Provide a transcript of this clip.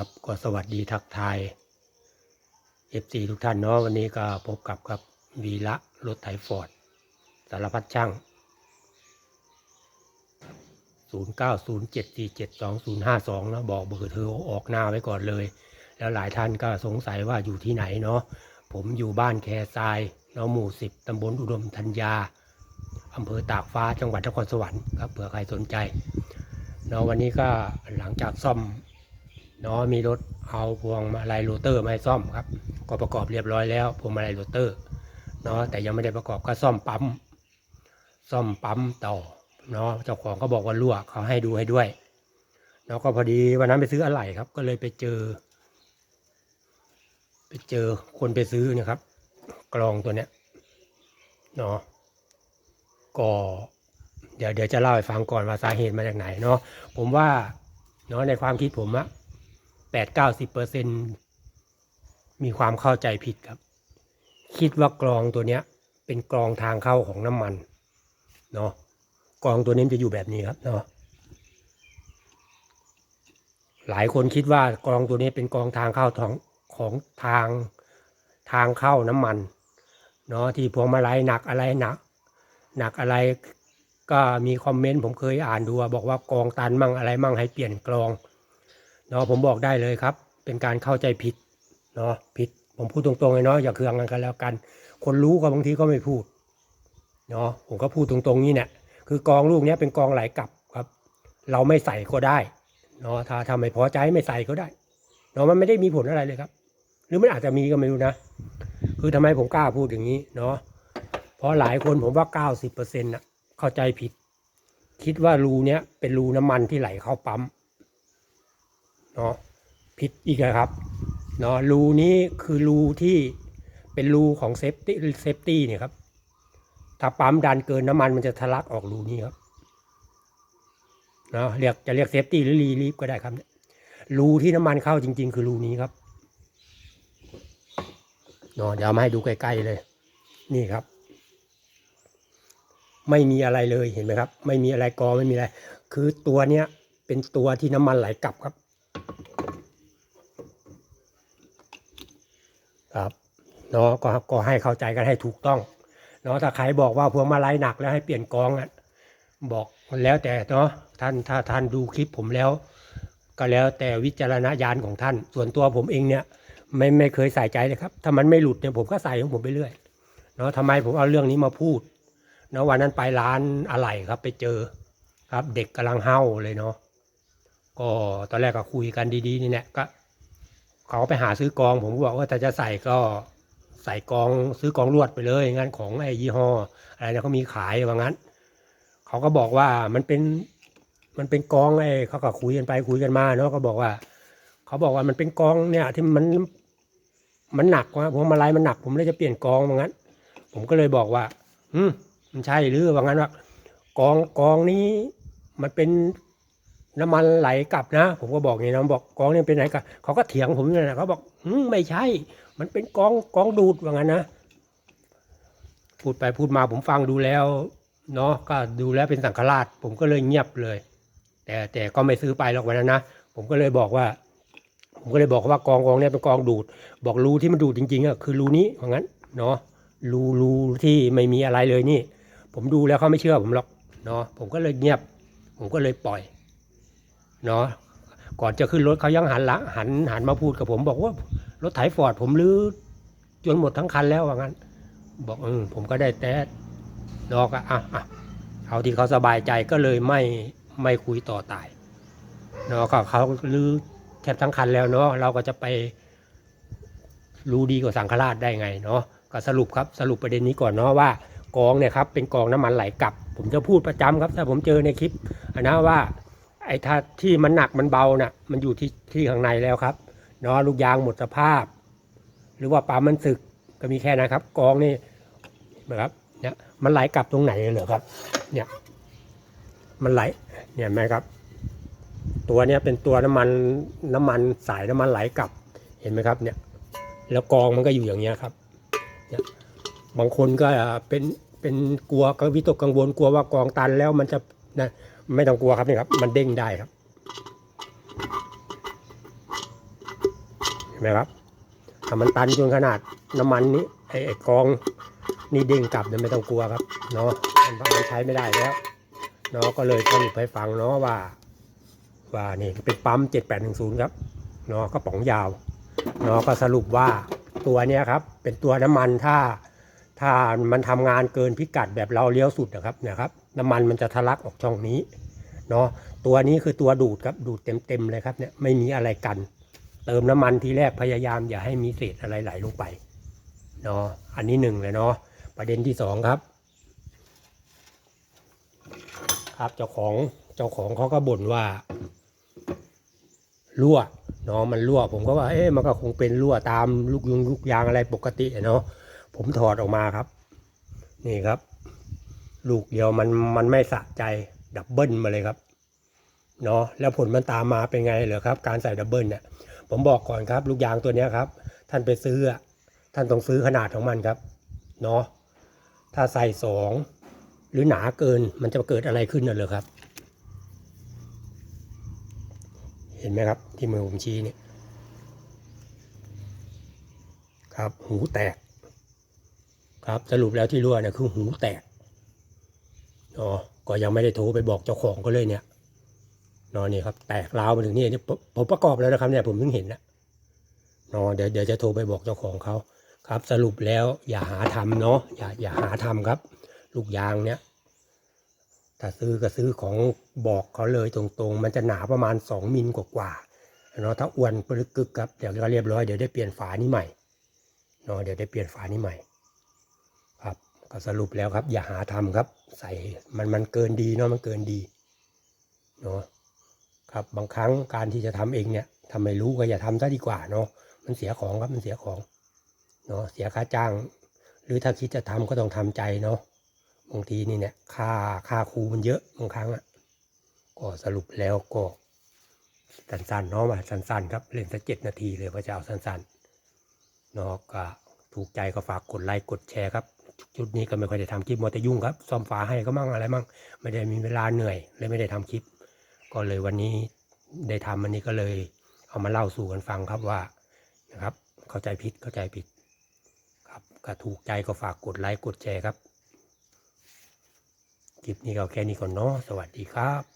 ครับก็สวัสดีทักทาย FC ทุกท่านเนาะวันนี้ก็พบกับกับวีระรถไถฟอร์ดสารพัดช่าง 0907472052นะบอกเบอร์โทรออกหน้าไว้ก่อนเลย แล้วหลายท่านก็สงสัยว่าอยู่ที่ไหนเนาะผมอยู่บ้านแคทรายเนาะหมู่สิบตำบลอุดมธัญญาอำเภอตากฟ้าจังหวัดนครสวรรค์ครับเผื่อใครสนใจเนาะวันนี้ก็หลังจากซ่อม นาะมีรถเอาพวงมาลัยโรเตอร์มาให้ซ่อมครับ ก็ประกอบเรียบร้อยแล้วพวงมาลัยโรเตอร์เนาะแต่ยังไม่ได้ประกอบก็ซ่อมปั๊มซ่อมปั๊มต่อเนาะเจ้าของก็บอกว่ารั่วเขาให้ดูให้ด้วยเนาะก็พอดีวันนั้นไปซื้ออะไหล่ครับ ก็เลยไปเจอ ไปเจอคนไปซื้อนะครับ กลองตัวเนี้ยเนาะก็เดี๋ยวเดี๋ยวจะเล่าให้ฟังก่อนว่าสาเหตุมาจากไหนเนาะผมว่าเนาะในความคิดผมอะ ดเก้าสิบเปอร์เซ็นมีความเข้าใจผิดครับ คิดว่ากรองตัวเนี้ย เป็นกรองทางเข้าของน้ำมันเนาะกรองตัวนี้จะอยู่แบบนี้ครับเนาะหลายคนคิดว่ากรองตัวนี้เป็นกรองทางเข้าของของทางทางเข้าน้ำมันเนาะที่พวงมาลัยหนักอะไรหนัก หนักอะไรก็มีคอมเมนต์ผมเคยอ่านดูบอกว่ากรองตันมั่งอะไรมั่งให้เปลี่ยนกรอง เนาะผมบอกได้เลยครับ เป็นการเข้าใจผิดเนาะผิด ผมพูดตรงๆเลยเนาะอย่าเคืองกันกันแล้วกัน คนรู้ก็บางทีก็ไม่พูดเนาะผมก็พูดตรงๆนี่เนี่ยคือกองลูกเนี้ยเป็นกองไหลกลับครับ เราไม่ใส่ก็ได้เนาะถ้าทำไม่พอใจไม่ใส่ก็ได้เนาะมันไม่ได้มีผลอะไรเลยครับ หรือมันอาจจะมีก็ไม่รู้นะ คือทำไมผมกล้าพูดอย่างนี้เนาะเพราะหลายคนผมว่าเก้าสิบเปอร์เซ็นต์ะเข้าใจผิด คิดว่ารูเนี้ยเป็นรูน้ำมันที่ไหลเข้าปั๊ม เนาะผิดอีกครับเนาะรูนี้คือรูที่เป็นรูของเซฟตี้เซฟตี้เนี่ยครับ ถ้าปั๊มดันเกินน้ำมันมันจะทะลักออกรูนี้ครับเนาะเรียกจะเรียกเซฟตี้หรือรีลีฟก็ได้ครับเนี่ยรูที่น้ำมันเข้าจริง ๆ คือรูนี้ครับเนาะเดี๋ยวมาให้ดูใกล้ๆเลย นี่ครับ ไม่มีอะไรเลยเห็นไหมครับ ไม่มีอะไรกอไม่มีอะไร คือตัวเนี้ยเป็นตัวที่น้ำมันไหลกลับครับ ครับเนาะก็ก็ให้เข้าใจกันให้ถูกต้องเนาะถ้าใครบอกว่าพวงมาลัยหนักแล้วให้เปลี่ยนกองอะบอกแล้วแต่เนาะท่านถ้าท่านดูคลิปผมแล้ว ก็แล้วแต่วิจารณญาณของท่าน ส่วนตัวผมเองเนี่ยไม่ไม่เคยใส่ใจเลยครับ ถ้ามันไม่หลุดเนี่ยผมก็ใส่ของผมไปเรื่อยเนาะทำไมผมเอาเรื่องนี้มาพูดเนาะวันนั้นไปร้านอะไหล่ครับไปเจอครับ เด็กกำลังเห่าเลยเนาะก็ตอนแรกก็คุยกันดีๆนี่แหละก็ เขาไปหาซื้อกอง ผมก็บอกว่าถ้าจะใส่ก็ใส่กองซื้อกองลวดไปเลยงั้นของไอ้ยี่ห้ออะไรเนี่ยเขามีขายว่างั้น เขาก็บอกว่ามันเป็นมันเป็นกองไอ้เขาก็คุยกันไปคุยกันมาเนาะก็บอกว่า เขาบอกว่ามันเป็นกองเนี่ยที่มันมันหนักว่าผมมาลายมันหนัก ผมเลยจะเปลี่ยนกองว่างั้น ผมก็เลยบอกว่า อืมมันใช่หรือว่างั้นว่ากองกองนี้มันเป็น น้ำมันไหลกลับนะ ผมก็บอกอย่างนี้นะบอกกองนี้เป็นไหนกับเขาก็เถียงผมเลยนะเขาบอกอืไม่ใช่ มันเป็นกองกองดูดว่างั้นนะพูดไปพูดมาผมฟังดูแล้วเนาะก็ดูแล้วเป็นสังฆราช ผมก็เลยเงียบเลย แต่แต่ก็ไม่ซื้อไปหรอกวันนั้นนะผมก็เลยบอกว่า ผมก็เลยบอกว่ากองกองเนี้ยเป็นกองดูด บอกรูที่มันดูดจริงๆอะคือรูนี้ว่างั้นเนาะรูรูที่ไม่มีอะไรเลยนี่ ผมดูแล้วเขาไม่เชื่อผมหรอกเนาะผมก็เลยเงียบ ผมก็เลยปล่อย เนาะก่อนจะขึ้นรถเขายังหันหลังหันหันมาพูดกับผม บอกว่ารถไถฟอร์ดผมรื้อจนหมดทั้งคันแล้วว่างั้น บอกเออผมก็ได้แต่นอกอะอะเอาที่เขาสบายใจก็เลยไม่ไม่คุยต่อตายเนาะก็เขารื้อแทบทั้งคันแล้วเนาะเราก็จะไปรู้ดีกว่าสังฆราชได้ไงเนาะก็สรุปครับสรุปประเด็นนี้ก่อนเนาะว่ากองเนี่ยครับเป็นกองน้ำมันไหลกลับ ผมจะพูดประจำครับถ้าผมเจอในคลิปนะว่า ไอ้ถ้าที่มันหนักมันเบาน่ะ มันอยู่ที่ที่ข้างในแล้วครับเนาะลูกยางหมดสภาพ หรือว่าปั๊มมันสึกก็มีแค่นั้นครับ กองนี่นะครับเนี่ยมันไหลกลับตรงไหนเหรอครับ เนี่ยมันไหลเนี่ยไหมครับ ตัวเนี้ยเป็นตัวน้ำมันน้ำมันสายน้ำมันไหลกลับเห็นไหมครับ เนี่ย แล้วกองมันก็อยู่อย่างเงี้ยครับเนี่ยบางคนก็เป็นเป็นกลัวก็วิตกกังวลกลัวว่ากองตันแล้วมันจะนะ ไม่ต้องกลัวครับนี่ครับ มันเด้งได้ครับเห็นไหมครับถ้ามันตันจนขนาดน้ำมันนี้ไอ้ไอกองนี่เด้งกลับเนี่ยไม่ต้องกลัวครับเนาะมันมันใช้ไม่ได้แล้วเนาะก็เลยสรุปให้ฟังเนาะว่า ว่านี่เป็นปั๊ม 7810 ครับเนาะก็ป๋องยาวเนาะก็สรุปว่าตัวเนี้ยครับ เป็นตัวน้ำมันถ้าถ้ามันทำงานเกินพิกัดแบบเราเลี้ยวสุดนะครับเนะครับ น้ำมันมันจะทะลักออกช่องนี้เนาะตัวนี้คือตัวดูดครับดูดเต็มๆเลยครับเนี่ยไม่มีอะไรกัน เติมน้ำมันทีแรกพยายามอย่าให้มีเศษอะไรไหลลงไปเนาะอันนี้หนึ่งเลยเนาะประเด็นที่สองครับ ครับเจ้าของเจ้าของเขาก็บ่นว่ารั่วเนาะมันรั่ว ผมก็ว่าเอ๊ะมันก็คงเป็นรั่วตามลูกยุงลูกยางอะไรปกติเนาะผมถอดออกมาครับ นี่ครับ ลูกเดียวมันมันไม่สะใจดับเบิลมาเลยครับเนาะแล้วผลมันตามมาเป็นไงเหรอครับ การใส่ดับเบิลเนี่ยผมบอกก่อนครับ ลูกยางตัวนี้ครับ ท่านไปซื้อท่านต้องซื้อขนาดของมันครับเนาะถ้าใส่สองหรือหนาเกินมันจะเกิดอะไรขึ้นน่ะเหรอครับ เห็นไหมครับ ที่มือผมชี้เนี่ยครับ หูแตก ครับสรุปแล้วที่รั่วเนี่ยคือหูแตก อ๋อ ก็ยังไม่ได้โทรไปบอกเจ้าของก็เลยเนี่ยนอนนี่ครับ แตกราวมาถึงนี่นี่ผมผมประกอบแล้วนะครับเนี่ยผมเพิ่งเห็นนะนอเดี๋ยวเดี๋ยวจะโทรไปบอกเจ้าของเขาครับ สรุปแล้วอย่าหาทำเนาะอย่าอย่าหาทำครับ ลูกยางเนี่ยถ้าซื้อก็ซื้อของบอกเขาเลยตรงๆ มันจะหนาประมาณสองมิลกว่าๆเนาะถ้าอ้วนปลึกกึกครับเดี๋ยวก็เรียบร้อยเดี๋ยวได้เปลี่ยนฝานี้ใหม่เนาะเดี๋ยวได้เปลี่ยนฝานี้ใหม่ ก็สรุปแล้วครับ อย่าหาทำครับ ใส่มันมันเกินดีเนาะมันเกินดีเนาะครับบางครั้งการที่จะทำเองเนี่ยทำไม่รู้ก็อย่าทำซะดีกว่าเนาะมันเสียของครับมันเสียของเนาะเสียค่าจ้าง หรือถ้าคิดจะทำก็ต้องทำใจเนาะบางทีนี่เนี่ยค่าค่าครูมันเยอะบางครั้งอะก็สรุปแล้วก็สั้นๆเนาะมาสั้นๆครับเล่นสักเจ็ดนาทีเลยพระเจ้าสั้นๆเนาะก็ถูกใจก็ฝากกดไลค์กดแชร์ครับ ชุดนี้ก็ไม่ค่อยได้ทำคลิปมัวแต่ยุ่งครับซ่อมฝาให้ก็มั่งอะไรมั่งไม่ได้มีเวลาเหนื่อยเลยไม่ได้ทำคลิป ก็เลยวันนี้ได้ทำอันนี้ก็เลย เอามาเล่าสู่กันฟังครับว่านะครับ เข้าใจผิดเข้าใจผิด ครับก็ถูกใจก็ฝากกดไลค์กดแชร์ครับคลิปนี้ก็แค่นี้ก่อนเนาะสวัสดีครับ